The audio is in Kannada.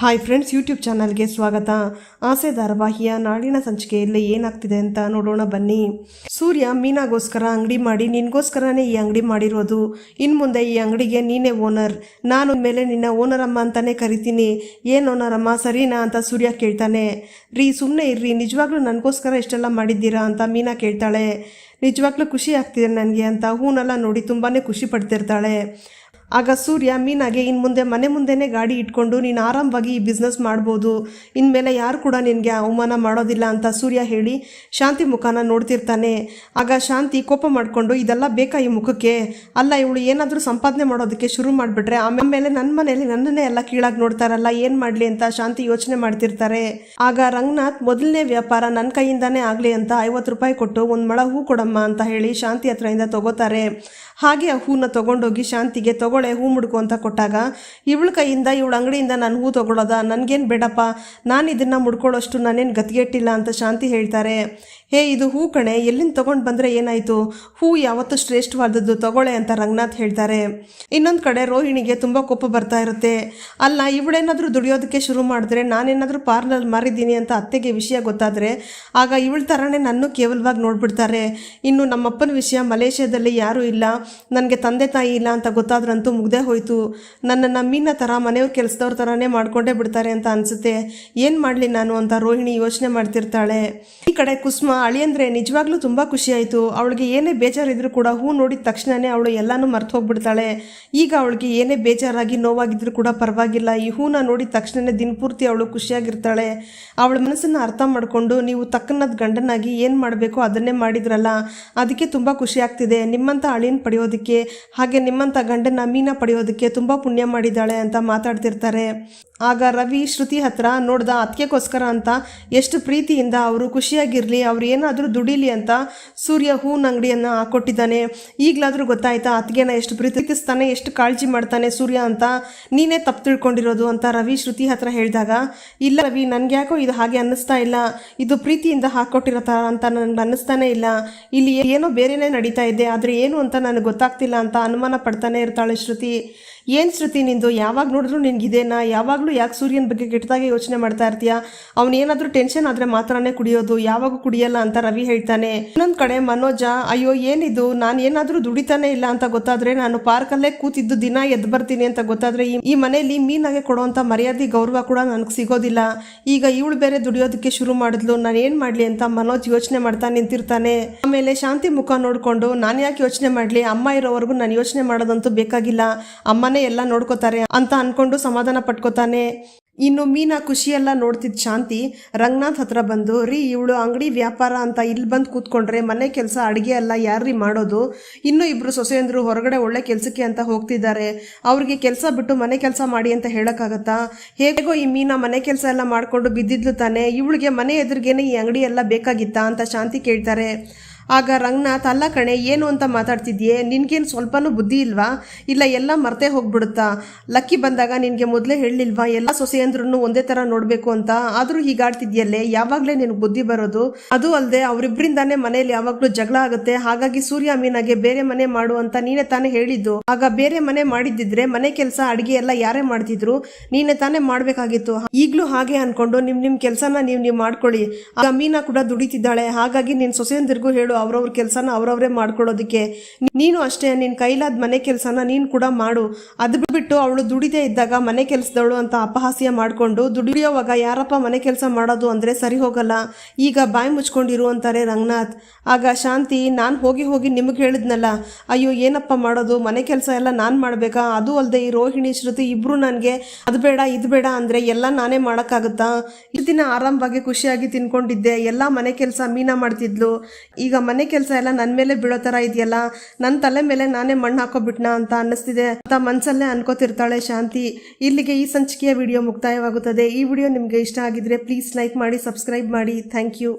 ಹಾಯ್ ಫ್ರೆಂಡ್ಸ್ ಯೂಟ್ಯೂಬ್ ಚಾನಲ್ಗೆ ಸ್ವಾಗತ. ಆಸೆ ಧಾರಾವಾಹಿಯ ನಾಳಿನ ಸಂಚಿಕೆಯಲ್ಲಿ ಏನಾಗ್ತಿದೆ ಅಂತ ನೋಡೋಣ ಬನ್ನಿ. ಸೂರ್ಯ ಮೀನಾಗೋಸ್ಕರ ಅಂಗಡಿ ಮಾಡಿ, ನಿನಗೋಸ್ಕರನೇ ಈ ಅಂಗಡಿ ಮಾಡಿರೋದು. ಇನ್ನು ಮುಂದೆ ಈ ಅಂಗಡಿಗೆ ನೀನೇ ಓನರ್. ನಾನು ಮೇಲೆ ನಿನ್ನ ಓನರಮ್ಮ ಅಂತಾನೆ ಕರಿತೀನಿ. ಏನು ಓನರಮ್ಮ, ಸರಿನಾ ಅಂತ ಸೂರ್ಯ ಕೇಳ್ತಾನೆ. ರೀ ಸುಮ್ಮನೆ ಇರ್ರಿ. ನಿಜವಾಗ್ಲೂ ನನಗೋಸ್ಕರ ಇಷ್ಟೆಲ್ಲ ಮಾಡಿದ್ದೀರಾ ಅಂತ ಮೀನಾ ಕೇಳ್ತಾಳೆ. ನಿಜವಾಗ್ಲೂ ಖುಷಿ ಆಗ್ತಿದೆ ನನಗೆ ಅಂತ ಹೂನೆಲ್ಲ ನೋಡಿ ತುಂಬಾ ಖುಷಿ ಪಡ್ತಿರ್ತಾಳೆ. ಆಗ ಸೂರ್ಯ, ಮೀನಾಗೆ ಇನ್ನು ಮುಂದೆ, ಮನೆ ಮುಂದೆನೇ ಗಾಡಿ ಇಟ್ಕೊಂಡು ನೀನು ಆರಾಮವಾಗಿ ಈ ಬಿಸ್ನೆಸ್ ಮಾಡ್ಬೋದು. ಇನ್ಮೇಲೆ ಯಾರು ಕೂಡ ನಿನಗೆ ಅವಮಾನ ಮಾಡೋದಿಲ್ಲ ಅಂತ ಸೂರ್ಯ ಹೇಳಿ ಶಾಂತಿ ಮುಖನ ನೋಡ್ತಿರ್ತಾನೆ. ಆಗ ಶಾಂತಿ ಕೋಪ ಮಾಡಿಕೊಂಡು, ಇದೆಲ್ಲ ಬೇಕಾ ಈ ಮುಖಕ್ಕೆ? ಅಲ್ಲ, ಇವಳು ಏನಾದರೂ ಸಂಪಾದನೆ ಮಾಡೋದಕ್ಕೆ ಶುರು ಮಾಡಿಬಿಟ್ರೆ ಆಮೇಲೆ ನನ್ನ ಮನೆಯಲ್ಲಿ ನನ್ನನ್ನೇ ಎಲ್ಲ ಕೀಳಾಗಿ ನೋಡ್ತಾರಲ್ಲ, ಏನು ಮಾಡಲಿ ಅಂತ ಶಾಂತಿ ಯೋಚನೆ ಮಾಡ್ತಿರ್ತಾರೆ. ಆಗ ರಂಗನಾಥ್, ಮೊದಲನೇ ವ್ಯಾಪಾರ ನನ್ನ ಕೈಯಿಂದಾನೇ ಆಗಲಿ ಅಂತ ಐವತ್ತು ರೂಪಾಯಿ ಕೊಟ್ಟು ಒಂದು ಮಳ ಹೂ ಕೊಡಮ್ಮ ಅಂತ ಹೇಳಿ ಶಾಂತಿ ಹತ್ರದಿಂದ ತಗೋತಾರೆ. ಹಾಗೆ ಆ ಹೂನ ತಗೊಂಡೋಗಿ ಶಾಂತಿಗೆ ತಗೊಳ್ಳೆ ಹೂ ಮುಡ್ಕು ಅಂತ ಕೊಟ್ಟಾಗ, ಇವಳ ಕೈಯಿಂದ, ಇವಳ ಅಂಗಡಿಯಿಂದ ನಾನು ಹೂ ತೊಗೊಳೋದ? ನನಗೇನು ಬೇಡಪ್ಪ. ನಾನು ಇದನ್ನು ಮುಡ್ಕೊಳ್ಳೋಷ್ಟು ನಾನೇನು ಗತಿಗೆಟ್ಟಿಲ್ಲ ಅಂತ ಶಾಂತಿ ಹೇಳ್ತಾರೆ. ಹೇ, ಇದು ಹೂ ಕಣೆ, ಎಲ್ಲಿಂದ ತೊಗೊಂಡು ಬಂದರೆ ಏನಾಯಿತು? ಹೂ ಯಾವತ್ತೂ ಶ್ರೇಷ್ಠವಾದದ್ದು ತಗೊಳ್ಳೆ ಅಂತ ರಂಗನಾಥ್ ಹೇಳ್ತಾರೆ. ಇನ್ನೊಂದು ಕಡೆ ರೋಹಿಣಿಗೆ ತುಂಬ ಕೋಪ ಬರ್ತಾ ಇರುತ್ತೆ. ಅಲ್ಲ, ಇವಳೇನಾದರೂ ದುಡಿಯೋದಕ್ಕೆ ಶುರು ಮಾಡಿದ್ರೆ ನಾನೇನಾದರೂ ಪಾರ್ಲರ್ ಮಾರಿದ್ದೀನಿ ಅಂತ ಅತ್ತೆಗೆ ವಿಷಯ ಗೊತ್ತಾದರೆ, ಆಗ ಇವಳ ಥರನೇ ನನ್ನ ಕೇವಲವಾಗಿ ನೋಡ್ಬಿಡ್ತಾರೆ. ಇನ್ನು ನಮ್ಮಪ್ಪನ ವಿಷಯ ಮಲೇಷ್ಯಾದಲ್ಲಿ ಯಾರೂ ಇಲ್ಲ. ನನಗೆ ತಂದೆ ತಾಯಿ ಇಲ್ಲ ಅಂತ ಗೊತ್ತಾದ್ರಂತೂ ಮುಗ್ದೇ ಹೋಯಿತು. ನನ್ನನ್ನು ಮೀನ ಥರ ಮನೆಯವ್ರ ಕೆಲಸದವ್ರ ಥರನೇ ಮಾಡಿಕೊಂಡೇ ಬಿಡ್ತಾರೆ ಅಂತ ಅನಿಸುತ್ತೆ. ಏನು ಮಾಡಲಿ ನಾನು ಅಂತ ರೋಹಿಣಿ ಯೋಚನೆ ಮಾಡ್ತಿರ್ತಾಳೆ. ಈ ಕಡೆ ಕುಸುಮ ಅಳಿಯಂದ್ರೆ ನಿಜವಾಗ್ಲೂ ತುಂಬ ಖುಷಿಯಾಯಿತು ಅವಳಿಗೆ ಏನೇ ಬೇಜಾರಿದ್ರು ಕೂಡ ಹೂ ನೋಡಿದ ತಕ್ಷಣನೇ ಅವಳು ಎಲ್ಲನೂ ಮರ್ತು ಹೋಗ್ಬಿಡ್ತಾಳೆ. ಈಗ ಅವಳಿಗೆ ಏನೇ ಬೇಜಾರಾಗಿ ನೋವಾಗಿದ್ರು ಕೂಡ ಪರವಾಗಿಲ್ಲ. ಈ ಹೂನ ನೋಡಿದ ತಕ್ಷಣವೇ ದಿನಪೂರ್ತಿ ಅವಳು ಖುಷಿಯಾಗಿರ್ತಾಳೆ. ಅವಳ ಮನಸ್ಸನ್ನು ಅರ್ಥ ಮಾಡಿಕೊಂಡು ನೀವು ತಕ್ಕನಾದ ಗಂಡನಾಗಿ ಏನು ಮಾಡಬೇಕು ಅದನ್ನೇ ಮಾಡಿದ್ರಲ್ಲ. ಅದಕ್ಕೆ ತುಂಬ ಖುಷಿ ಆಗ್ತಿದೆ. ನಿಮ್ಮಂಥ ಅಳಿನ ಪಡೆಯೋದಕ್ಕೆ, ಹಾಗೆ ನಿಮ್ಮಂಥ ಗಂಡನ ಮೀನ ಪಡೆಯೋದಕ್ಕೆ ತುಂಬ ಪುಣ್ಯ ಮಾಡಿದ್ದಾಳೆ ಅಂತ ಮಾತಾಡ್ತಿರ್ತಾರೆ. ಆಗ ರವಿ ಶ್ರುತಿ ಹತ್ರ ನೋಡ್ದ ಅದಕ್ಕೆಗೋಸ್ಕರ ಅಂತ ಎಷ್ಟು ಪ್ರೀತಿಯಿಂದ ಅವರು ಖುಷಿಯಾಗಿರಲಿ, ಅವ್ರು ಏನಾದರೂ ದುಡಿಲಿ ಅಂತ ಸೂರ್ಯ ಹೂವಿನ ಅಂಗಡಿಯನ್ನು ಹಾಕೊಟ್ಟಿದ್ದಾನೆ ಈಗಲಾದರೂ ಗೊತ್ತಾಯ್ತಾ ಅತ್ತಿಗೆನ ಎಷ್ಟು ಪ್ರೀತಿಸ್ತಾನೆ, ಎಷ್ಟು ಕಾಳಜಿ ಮಾಡ್ತಾನೆ ಸೂರ್ಯ ಅಂತ ನೀನೇ ತಪ್ಪು ತಿಳ್ಕೊಂಡಿರೋದು ಅಂತ ರವಿ ಶ್ರುತಿ ಹತ್ರ ಹೇಳಿದಾಗ, ಇಲ್ಲ ರವಿ ನನಗೆ ಯಾಕೋ ಇದು ಹಾಗೆ ಅನ್ನಿಸ್ತಾ ಇಲ್ಲ. ಇದು ಪ್ರೀತಿಯಿಂದ ಹಾಕೊಟ್ಟಿರೋ ಥರ ಅಂತ ನನಗೆ ಅನ್ನಿಸ್ತಾನೆ ಇಲ್ಲ. ಇಲ್ಲಿ ಏನೋ ಬೇರೆನೇ ನಡೀತಾ ಇದೆ, ಆದರೆ ಏನು ಅಂತ ನನಗೆ ಗೊತ್ತಾಗ್ತಿಲ್ಲ ಅಂತ ಅನುಮಾನ ಪಡ್ತಾನೆ ಇರ್ತಾಳೆ ಶ್ರುತಿ. ಏನು ಶ್ರುತಿ ನಿಂದು? ಯಾವಾಗ ನೋಡಿದ್ರು ನಿನ್ಗಿದೇನಾ ಯಾವಾಗಲೂ ಯಾಕೆ ಸೂರ್ಯನ ಬಗ್ಗೆ ಕೆಟ್ಟದಾಗೆ ಯೋಚನೆ ಮಾಡ್ತಾ ಇರ್ತೀಯ? ಅವನೇನಾದರೂ ಟೆನ್ಷನ್ ಆದರೆ ಮಾತ್ರನೇ ಕುಡಿಯೋದು, ಯಾವಾಗೂ ಕುಡಿಯಲ್ಲ ಅಂತ ರವಿ ಹೇಳ್ತಾನೆ. ಇನ್ನೊಂದು ಕಡೆ ಮನೋಜ, ಅಯ್ಯೋ, ಏನಿದು? ನಾನು ಏನಾದರೂ ದುಡಿತಾನೆ ಇಲ್ಲ ಅಂತ ಗೊತ್ತಾದ್ರೆ ನಾನು ಪಾರ್ಕಲ್ಲೇ ಕೂತಿದ್ದು ದಿನ ಎದ್ದು ಬರ್ತೀನಿ ಅಂತ ಗೊತ್ತಾದ್ರೆ ಈ- ಮನೆಯಲ್ಲಿ ಮೀನಾಗೆ ಕೊಡೋವಂಥ ಮರ್ಯಾದೆ, ಗೌರವ ಕೂಡ ನನಗೆ ಸಿಗೋದಿಲ್ಲ. ಈಗ ಇವಳು ಬೇರೆ ದುಡಿಯೋದಕ್ಕೆ ಶುರು ಮಾಡಿದ್ಲು. ನಾನು ಏನು ಮಾಡಲಿ ಅಂತ ಮನೋಜ್ ಯೋಚನೆ ಮಾಡ್ತಾ ನಿಂತಿರ್ತಾನೆ. ಆಮೇಲೆ ಶಾಂತಿ ಮುಖ ನೋಡಿಕೊಂಡು, ನಾನು ಯಾಕೆ ಯೋಚನೆ ಮಾಡಲಿ? ಅಮ್ಮ ಇರೋವರೆಗೂ ನಾನು ಯೋಚನೆ ಮಾಡೋದಂತೂ ಬೇಕಾಗಿಲ್ಲ. ಅಮ್ಮನೇ ಎಲ್ಲ ನೋಡ್ಕೋತಾರೆ ಅಂತ ಅನ್ಕೊಂಡು ಸಮಾಧಾನ ಪಟ್ಕೋತಾನೆ. ಇನ್ನು ಮೀನಾ ಖುಷಿಯೆಲ್ಲ ನೋಡ್ತಿದ್ದ ಶಾಂತಿ, ರಂಗನಾಥ್ ಹತ್ರ ಬಂದು, ರೀ ಇವಳು ಅಂಗಡಿ ವ್ಯಾಪಾರ ಅಂತ ಇಲ್ಲಿ ಬಂದು ಕೂತ್ಕೊಂಡ್ರೆ ಮನೆ ಕೆಲಸ ಅಡುಗೆ ಎಲ್ಲ ಯಾರ್ರೀ ಮಾಡೋದು? ಇನ್ನೂ ಇಬ್ಬರು ಸೊಸೆಯಂದರು ಹೊರಗಡೆ ಒಳ್ಳೆ ಕೆಲಸಕ್ಕೆ ಅಂತ ಹೋಗ್ತಿದ್ದಾರೆ. ಅವ್ರಿಗೆ ಕೆಲಸ ಬಿಟ್ಟು ಮನೆ ಕೆಲಸ ಮಾಡಿ ಅಂತ ಹೇಳೋಕ್ಕಾಗತ್ತಾ? ಹೇಗೋ ಈ ಮೀನಾ ಮನೆ ಕೆಲಸ ಎಲ್ಲ ಮಾಡಿಕೊಂಡು ಬಿದ್ದಿದ್ಲು ತಾನೆ, ಇವಳಿಗೆ ಮನೆ ಎದುರಿಗೇನೆ ಈ ಅಂಗಡಿ ಎಲ್ಲ ಬೇಕಾಗಿತ್ತಾ ಅಂತ ಶಾಂತಿ ಕೇಳ್ತಾರೆ. ಆಗ ರಂಗನಾಥ್, ಅಲ್ಲ ಕಣೆ, ಏನು ಅಂತ ಮಾತಾಡ್ತಿದ್ಯೆ? ನಿನ್ಗೇನು ಸ್ವಲ್ಪನೂ ಬುದ್ಧಿ ಇಲ್ವಾ? ಇಲ್ಲ, ಎಲ್ಲ ಮರ್ತೇ ಹೋಗ್ಬಿಡುತ್ತಾ? ಲಕ್ಕಿ ಬಂದಾಗ ನಿನಗೆ ಮೊದಲೇ ಹೇಳಲಿಲ್ವಾ ಎಲ್ಲ ಸೊಸೆಯಂದ್ರೂ ಒಂದೇ ಥರ ನೋಡಬೇಕು ಅಂತ? ಆದರೂ ಹೀಗಾಡ್ತಿದ್ಯಲ್ಲೇ ಯಾವಾಗಲೇ ನಿನಗೆ ಬುದ್ಧಿ ಬರೋದು? ಅದು ಅಲ್ಲದೆ ಅವರಿಬ್ಬರಿಂದಾನೇ ಮನೆಯಲ್ಲಿ ಯಾವಾಗಲೂ ಜಗಳ ಆಗುತ್ತೆ. ಹಾಗಾಗಿ ಸೂರ್ಯ ಮೀನಾಗೆ ಬೇರೆ ಮನೆ ಮಾಡು ಅಂತ ನೀನೇ ತಾನೇ ಹೇಳಿದ್ದು. ಆಗ ಬೇರೆ ಮನೆ ಮಾಡಿದ್ದಿದ್ರೆ ಮನೆ ಕೆಲಸ ಅಡಿಗೆ ಎಲ್ಲ ಯಾರೇ ಮಾಡ್ತಿದ್ರು, ನೀನೇ ತಾನೇ ಮಾಡಬೇಕಾಗಿತ್ತು. ಈಗಲೂ ಹಾಗೆ ಅನ್ಕೊಂಡು ನಿಮ್ ನಿಮ್ ಕೆಲಸನ ನೀವು ನೀವು ಮಾಡ್ಕೊಳ್ಳಿ. ಆಗ ಮೀನಾ ಕೂಡ ದುಡಿತಿದ್ದಾಳೆ. ಹಾಗಾಗಿ ನಿನ್ನ ಸೊಸೆಯಂದಿರ್ಗೂ ಹೇಳು ಅವ್ರವ್ರ ಕೆಲಸನ ಅವ್ರವ್ರೇ ಮಾಡ್ಕೊಳ್ಳೋದಕ್ಕೆ ನೀನು ಅಷ್ಟೇ ನಿನ್ ಕೈಲಾದ ಮನೆ ಕೆಲಸನ ನೀನು ಕೂಡ ಮಾಡು. ಅದು ಬಿಟ್ಟು ಅವಳು ದುಡಿದೇ ಇದ್ದಾಗ ಮನೆ ಕೆಲಸದವಳು ಅಂತ ಅಪಹಾಸ್ಯ ಮಾಡಿಕೊಂಡು ದುಡಿಯೋವಾಗ ಯಾರಪ್ಪ ಮನೆ ಕೆಲಸ ಮಾಡೋದು ಅಂದರೆ ಸರಿ ಹೋಗಲ್ಲ, ಈಗ ಬಾಯಿ ಮುಚ್ಕೊಂಡಿರು ಅಂತಾರೆ ರಂಗನಾಥ್. ಆಗ ಶಾಂತಿ, ನಾನು ಹೋಗಿ ಹೋಗಿ ನಿಮಗೆ ಹೇಳಿದ್ನಲ್ಲ, ಅಯ್ಯೋ ಏನಪ್ಪ ಮಾಡೋದು, ಮನೆ ಕೆಲಸ ಎಲ್ಲ ನಾನು ಮಾಡಬೇಕಾ? ಅದು ಅಲ್ಲದೆ ಈ ರೋಹಿಣಿ, ಶ್ರುತಿ ಇಬ್ಬರು ನನಗೆ ಅದು ಬೇಡ, ಇದು ಬೇಡ ಅಂದರೆ ಎಲ್ಲ ನಾನೇ ಮಾಡೋಕ್ಕಾಗುತ್ತಾ? ಇಷ್ಟು ದಿನ ಆರಾಮವಾಗಿ ಖುಷಿಯಾಗಿ ತಿನ್ಕೊಂಡಿದ್ದೆ, ಎಲ್ಲ ಮನೆ ಕೆಲಸ ಮೀನಾ ಮಾಡ್ತಿದ್ಲು. ಈಗ ಮನೆ ಕೆಲಸ ಎಲ್ಲ ನನ್ನ ಮೇಲೆ ಬೀಳೋ ಥರ ಇದೆಯಲ್ಲ ನನ್ನ ತಲೆ ಮೇಲೆ ನಾನೇ ಮಣ್ಣು ಹಾಕೋಬಿಟ್ನಾ ಅಂತ ಅನ್ನಿಸ್ತಿದೆ. ಅಂತ ಮನಸ್ಸಲ್ಲೇ ಅನ್ಕೋತಿರ್ತಾಳೆ ಶಾಂತಿ. ಇಲ್ಲಿಗೆ ಈ ಸಂಚಿಕೆಯ ವಿಡಿಯೋ ಮುಕ್ತಾಯವಾಗುತ್ತದೆ. ಈ ವಿಡಿಯೋ ನಿಮಗೆ ಇಷ್ಟ ಆಗಿದ್ರೆ ಪ್ಲೀಸ್ ಲೈಕ್ ಮಾಡಿ ಸಬ್ಸ್ಕ್ರೈಬ್ ಮಾಡಿ. Thank you